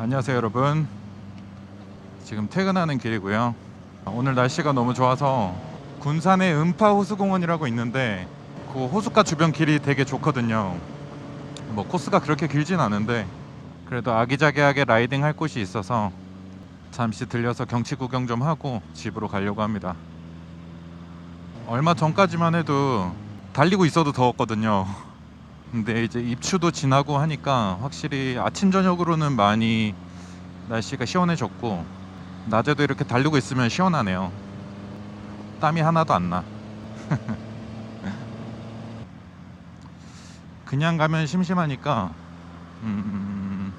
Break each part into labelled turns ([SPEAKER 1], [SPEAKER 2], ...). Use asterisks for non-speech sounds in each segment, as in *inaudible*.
[SPEAKER 1] 안녕하세요 여러분. 지금 퇴근하는 길이고요. 오늘 날씨가 너무 좋아서 군산의 음파 호수공원이라고 있는데 그 호숫가 주변 길이 되게 좋거든요. 뭐 코스가 그렇게 길진 않은데 그래도 아기자기하게 라이딩 할 곳이 있어서 잠시 들려서 경치 구경 좀 하고 집으로 가려고 합니다. 얼마 전까지만 해도 달리고 있어도 더웠거든요 근데 이제 입추도 지나고 하니까 확실히 아침 저녁으로는 많이 날씨가 시원해졌고 낮에도 이렇게 달리고 있으면 시원하네요. 땀이 하나도 안 나. *laughs* 그냥 가면 심심하니까 음,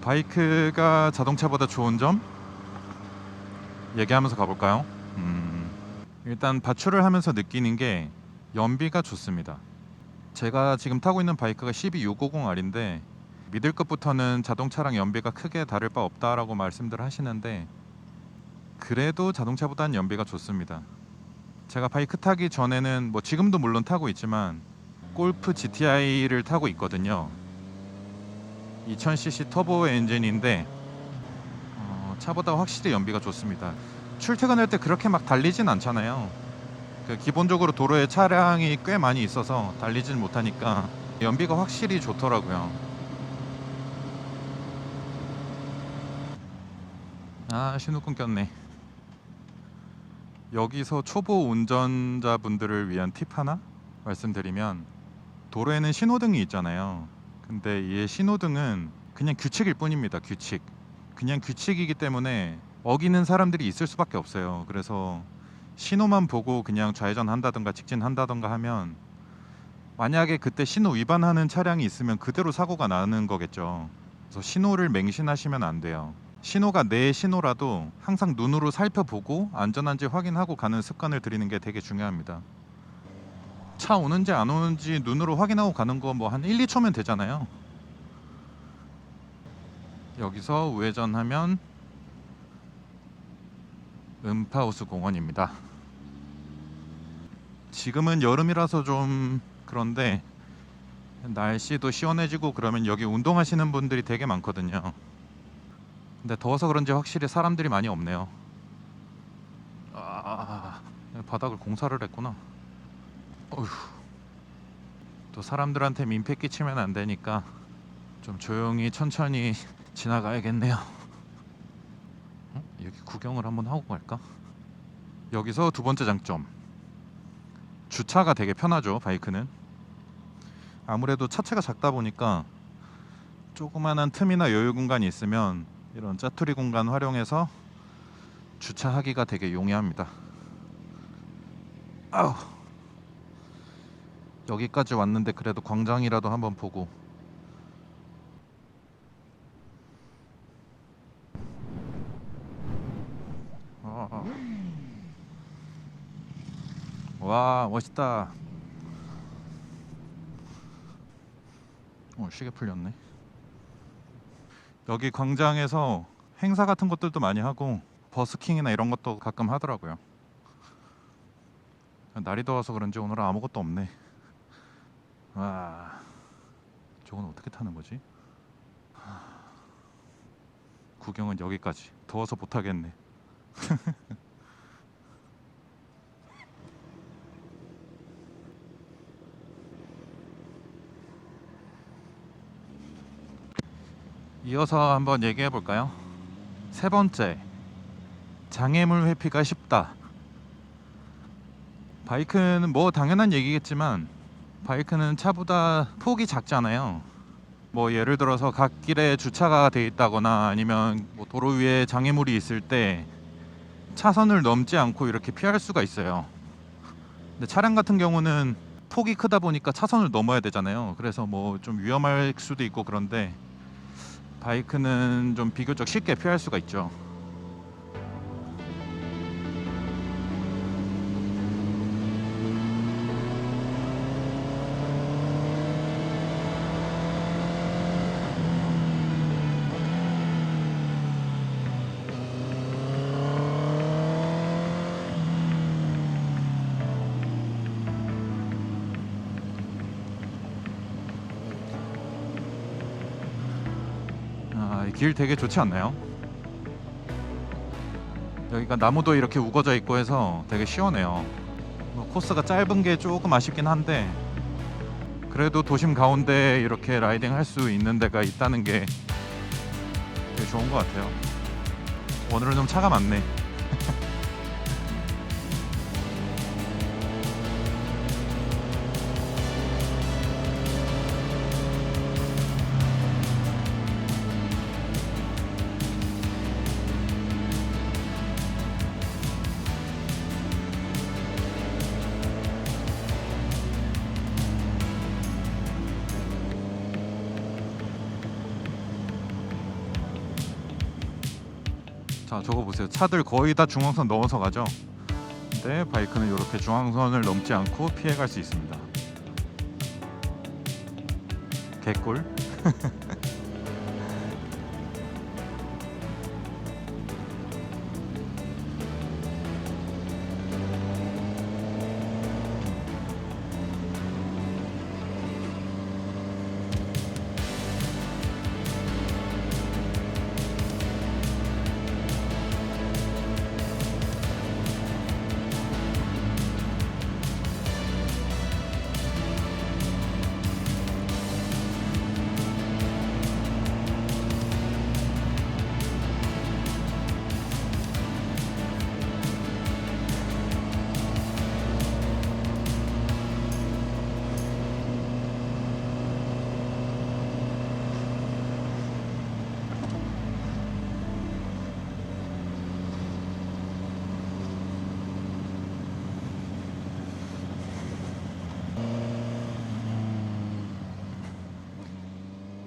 [SPEAKER 1] 바이크가 자동차보다 좋은 점 얘기하면서 가볼까요? 음, 일단 바출을 하면서 느끼는 게 연비가 좋습니다. 제가 지금 타고 있는 바이크가 12650R인데 믿을 것부터는 자동차랑 연비가 크게 다를 바 없다라고 말씀들 하시는데 그래도 자동차보다는 연비가 좋습니다. 제가 바이크 타기 전에는 뭐 지금도 물론 타고 있지만 골프 GTI를 타고 있거든요. 2000cc 터보 엔진인데 어, 차보다 확실히 연비가 좋습니다. 출퇴근할 때 그렇게 막 달리진 않잖아요. 그 기본적으로 도로에 차량이 꽤 많이 있어서 달리진 못하니까 연비가 확실히 좋더라고요. 아 신호끈 꼈네. 여기서 초보 운전자분들을 위한 팁 하나 말씀드리면 도로에는 신호등이 있잖아요. 근데 이 신호등은 그냥 규칙일 뿐입니다. 규칙. 그냥 규칙이기 때문에 어기는 사람들이 있을 수밖에 없어요. 그래서 신호만 보고 그냥 좌회전 한다던가 직진한다던가 하면 만약에 그때 신호 위반하는 차량이 있으면 그대로 사고가 나는 거겠죠. 그래서 신호를 맹신하시면 안 돼요. 신호가 내 신호라도 항상 눈으로 살펴보고 안전한지 확인하고 가는 습관을 들이는 게 되게 중요합니다. 차 오는지 안 오는지 눈으로 확인하고 가는 거 뭐 한 1, 2초면 되잖아요. 여기서 우회전하면 음파호수 공원입니다. 지금은 여름이라서 좀 그런데 날씨도 시원해지고 그러면 여기 운동하시는 분들이 되게 많거든요. 근데 더워서 그런지 확실히 사람들이 많이 없네요. 아, 바닥을 공사를 했구나. 어휴. 또 사람들한테 민폐 끼치면 안 되니까 좀 조용히 천천히 지나가야겠네요. 어? 여기 구경을 한번 하고 갈까? 여기서 두 번째 장점. 주차가 되게 편하죠, 바이크는. 아무래도 차체가 작다 보니까 조그만한 틈이나 여유 공간이 있으면 이런 짜투리 공간 활용해서 주차하기가 되게 용이합니다. 아우. 여기까지 왔는데 그래도 광장이라도 한번 보고 와 멋있다. 어 시계 풀렸네. 여기 광장에서 행사 같은 것들도 많이 하고 버스킹이나 이런 것도 가끔 하더라고요. 날이 더워서 그런지 오늘은 아무것도 없네. 와 저건 어떻게 타는 거지? 하, 구경은 여기까지. 더워서 못하겠네 *laughs* 이어서 한번 얘기해 볼까요? 세 번째, 장애물 회피가 쉽다. 바이크는 뭐 당연한 얘기겠지만 바이크는 차보다 폭이 작잖아요. 뭐 예를 들어서 갓길에 주차가 돼 있다거나 아니면 뭐 도로 위에 장애물이 있을 때 차선을 넘지 않고 이렇게 피할 수가 있어요. 근데 차량 같은 경우는 폭이 크다 보니까 차선을 넘어야 되잖아요. 그래서 뭐 좀 위험할 수도 있고 그런데 바이크는 좀 비교적 쉽게 피할 수가 있죠. 길 되게 좋지 않나요? 여기가 나무도 이렇게 우거져 있고 해서 되게 시원해요. 뭐 코스가 짧은 게 조금 아쉽긴 한데 그래도 도심 가운데 이렇게 라이딩 할 수 있는 데가 있다는 게 되게 좋은 것 같아요. 오늘은 좀 차가 많네. *laughs* 자 저거 보세요. 차들 거의 다 중앙선 넘어서 가죠? 근데 바이크는 이렇게 중앙선을 넘지 않고 피해갈 수 있습니다. 개꿀 *laughs*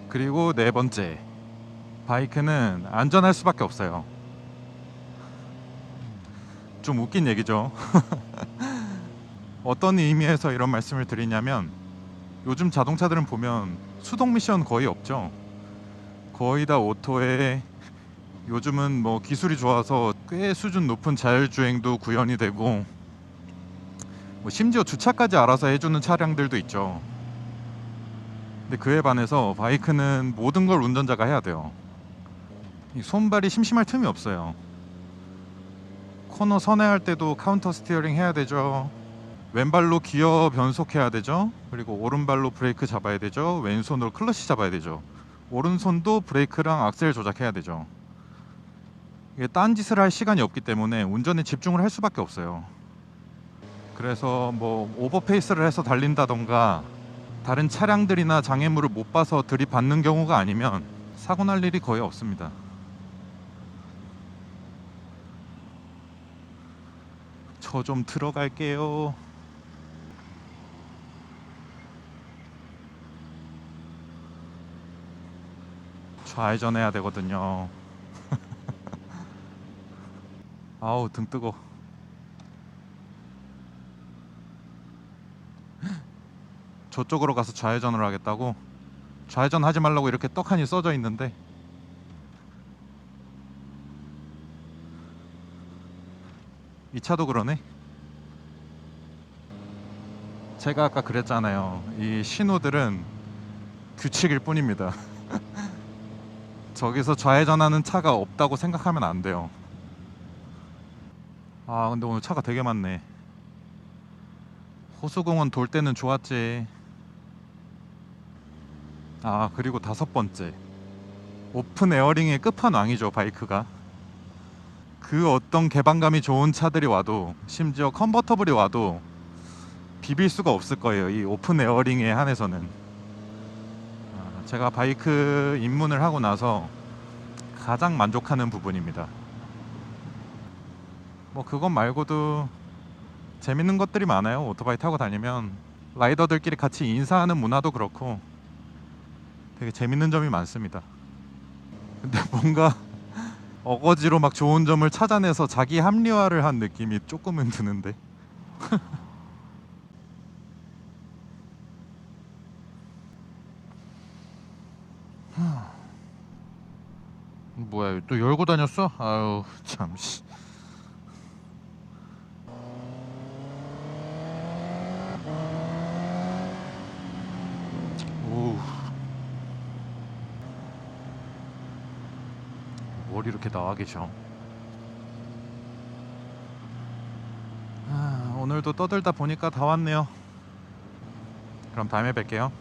[SPEAKER 1] 그리고 네 번째 바이크는 안전할 수밖에 없어요. 좀 웃긴 얘기죠. *laughs* 어떤 의미에서 이런 말씀을 드리냐면 요즘 자동차들은 보면 수동 미션 거의 없죠. 거의 다 오토에 요즘은 뭐 기술이 좋아서 꽤 수준 높은 자율주행도 구현이 되고 뭐 심지어 주차까지 알아서 해주는 차량들도 있죠 근데 그에 반해서 바이크는 모든 걸 운전자가 해야 돼요. 이 손발이 심심할 틈이 없어요. 코너 선회할 때도 카운터 스티어링 해야 되죠. 왼발로 기어 변속해야 되죠. 그리고 오른발로 브레이크 잡아야 되죠. 왼손으로 클러치 잡아야 되죠. 오른손도 브레이크랑 악셀 조작해야 되죠. 이게 딴 짓을 할 시간이 없기 때문에 운전에 집중을 할 수밖에 없어요. 그래서 뭐 오버페이스를 해서 달린다던가 다른 차량들이나 장애물을 못 봐서 들이받는 경우가 아니면 사고 날 일이 거의 없습니다. 저 좀 들어갈게요. 좌회전해야 되거든요. *laughs* 아우 등 뜨거. 저쪽으로 가서 좌회전을 하겠다고 좌회전 하지 말라고 이렇게 떡하니 써져 있는데. 이 차도 그러네. 제가 아까 그랬잖아요. 이 신호들은 규칙일 뿐입니다. *laughs* 저기서 좌회전하는 차가 없다고 생각하면 안 돼요. 아 근데 오늘 차가 되게 많네. 호수공원 돌 때는 좋았지 아 그리고 다섯 번째. 오픈 에어링의 끝판왕이죠 바이크가. 그 어떤 개방감이 좋은 차들이 와도 심지어 컨버터블이 와도 비빌 수가 없을 거예요 이 오픈 에어링에 한해서는. 아, 제가 바이크 입문을 하고 나서 가장 만족하는 부분입니다. 뭐 그것 말고도 재밌는 것들이 많아요. 오토바이 타고 다니면. 라이더들끼리 같이 인사하는 문화도 그렇고 되게 재밌는 점이 많습니다. 근데 뭔가 어거지로 막 좋은 점을 찾아내서 자기 합리화를 한 느낌이 조금은 드는데. *laughs* 뭐야 또 열고 다녔어? 아유 참 씨. 뭘 이렇게 나와 계셔? 아, 오늘도 떠들다 보니까 다 왔네요. 그럼 다음에 뵐게요